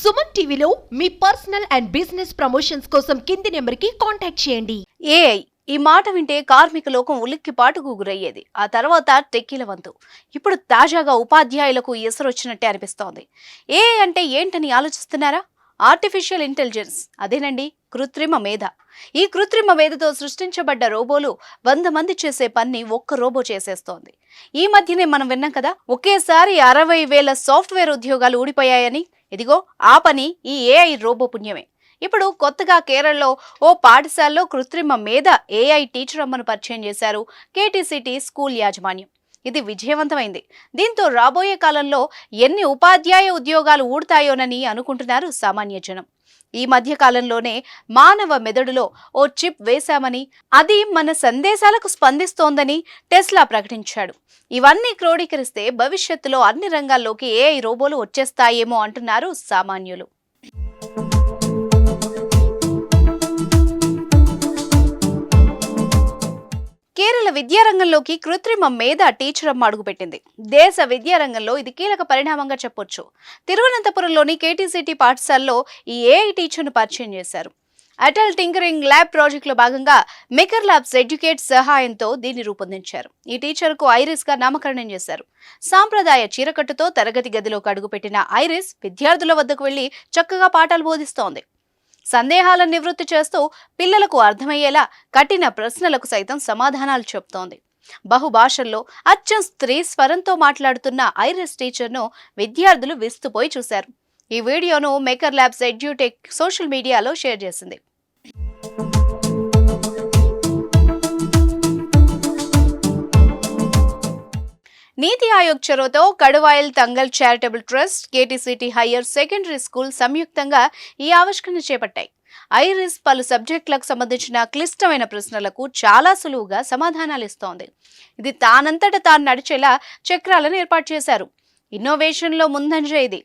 సుమన్ టీవీలో మీ personal and business promotions కోసం కింది నెంబర్కి కాంటాక్ట్ చేయండి. ఏఐ ఈ మాట వింటే కార్మిక లోకం ఉలిక్కిపాటుకు గురయ్యేది. ఆ తర్వాత టెక్కీల వంతు. ఇప్పుడు తాజాగా ఉపాధ్యాయులకు ఎసరొచ్చినట్టే అనిపిస్తోంది. ఏఐ అంటే ఏంటని ఆలోచిస్తున్నారా? ఆర్టిఫిషియల్ ఇంటెలిజెన్స్ అదేనండి కృత్రిమ మేధ. ఈ కృత్రిమ మేధతో సృష్టించబడ్డ రోబోలు వంద మంది చేసే పని ఒక్క రోబో చేసేస్తోంది. ఈ మధ్యనే మనం విన్నాం కదా ఒకేసారి అరవై వేల సాఫ్ట్వేర్ ఉద్యోగాలు ఊడిపోయాయని. ఇదిగో ఆ పని ఈ ఏఐ రోబో పుణ్యమే ఇప్పుడు కొత్తగా కేరళలో ఓ పాఠశాలలో కృత్రిమ మేధ ఏఐ టీచర్ అమ్మను పరిచయం చేశారు కేటీసీటీ స్కూల్ యాజమాన్యం. ఇది విజయవంతమైంది. దీంతో రాబోయే కాలంలో ఎన్ని ఉపాధ్యాయ ఉద్యోగాలు ఊడతాయోనని అనుకుంటున్నారు సామాన్య జనం. ఈ మధ్య కాలంలోనే మానవ మెదడులో ఓ చిప్ వేశామని అది మన సందేశాలకు స్పందిస్తోందని టెస్లా ప్రకటించాడు. ఇవన్నీ క్రోడీకరిస్తే భవిష్యత్తులో అన్ని రంగాల్లోకి ఏఐ రోబోలు వచ్చేస్తాయేమో అంటున్నారు సామాన్యులు. విద్యారంగంలోకి కృత్రిమ మేధ టీచర్ అమ్మ అడుగుపెట్టింది. దేశ విద్యారంగంలో ఇది కీలక పరిణామంగా చెప్పొచ్చు. తిరువనంతపురంలోని కేటీసీటీ పాఠశాలలో ఈ ఏఐ టీచర్ను పరిచయం చేశారు. అటల్ టింకరింగ్ ల్యాబ్ ప్రాజెక్టులో భాగంగా మెకర్ ల్యాబ్స్ ఎడ్యుకేట్ సహాయంతో దీన్ని రూపొందించారు. ఈ టీచర్కు ఐరిస్గా నామకరణం చేశారు. సాంప్రదాయ చీరకట్టుతో తరగతి గదిలోకి అడుగుపెట్టిన ఐరిస్ విద్యార్థుల వద్దకు వెళ్ళి చక్కగా పాఠాలు బోధిస్తోంది. సందేహాలను నివృత్తి చేస్తూ పిల్లలకు అర్థమయ్యేలా కఠిన ప్రశ్నలకు సైతం సమాధానాలు చెప్తోంది. బహుభాషల్లో అచ్చం స్త్రీ స్వరంతో మాట్లాడుతున్న ఐరిస్ టీచర్ను విద్యార్థులు విస్తుపోయి చూశారు. ఈ వీడియోను మేకర్ ల్యాబ్స్ ఎడ్యూటెక్ సోషల్ మీడియాలో షేర్ చేసింది. నీతి ఆయోగ్ చొరవతో Kaduvayil Thangal charitable trust KTCT higher secondary school సంయుక్తంగా ఈ ఆవిష్కరణ చేపట్టాయి. ఐరిస్ పలు సబ్జెక్టులకు సంబంధించిన క్లిష్టమైన ప్రశ్నలకు చాలా సులువుగా సమాధానాలు ఇస్తోంది. ఇది తానంతట తాను నడిచేలా చక్రాలను ఏర్పాటు చేశారు. ఇన్నోవేషన్లో ముందంజ ఇది.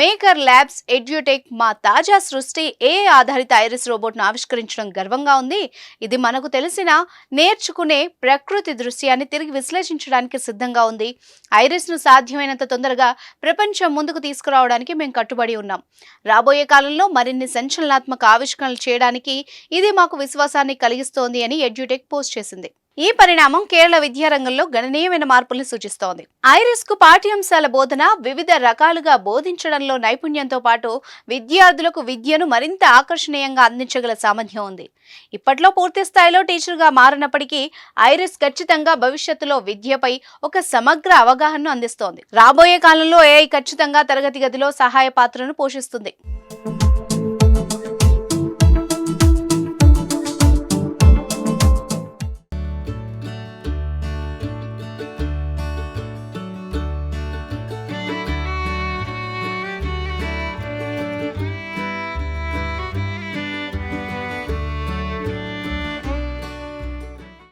మేకర్ ల్యాబ్స్ ఎడ్యూటెక్ మా తాజా సృష్టి ఏ ఆధారిత ఐరిస్ రోబోట్ను ఆవిష్కరించడం గర్వంగా ఉంది. ఇది మనకు తెలిసిన నేర్చుకునే ప్రకృతి దృశ్యాన్ని తిరిగి విశ్లేషించడానికి సిద్ధంగా ఉంది. ఐరిస్ను సాధ్యమైనంత తొందరగా ప్రపంచం ముందుకు తీసుకురావడానికి మేము కట్టుబడి ఉన్నాం. రాబోయే కాలంలో మరిన్ని సంచలనాత్మక ఆవిష్కరణలు చేయడానికి ఇది మాకు విశ్వాసాన్ని కలిగిస్తోంది అని ఎడ్యూటెక్ పోస్ట్ చేసింది. ఈ పరిణామం కేరళ విద్యారంగంలో గణనీయమైన మార్పుల్ని సూచిస్తోంది. ఐరిస్కు పాఠ్యాంశాల బోధన వివిధ రకాలుగా బోధించడంలో నైపుణ్యంతో పాటు విద్యార్థులకు విద్యను మరింత ఆకర్షణీయంగా అందించగల సామర్థ్యం ఉంది. ఇప్పట్లో పూర్తి స్థాయిలో టీచర్గా మారినప్పటికీ ఐరిస్ ఖచ్చితంగా భవిష్యత్తులో విద్యపై ఒక సమగ్ర అవగాహనను అందిస్తోంది. రాబోయే కాలంలో ఏఐ ఖచ్చితంగా తరగతి గదిలో సహాయ పాత్రను పోషిస్తుంది.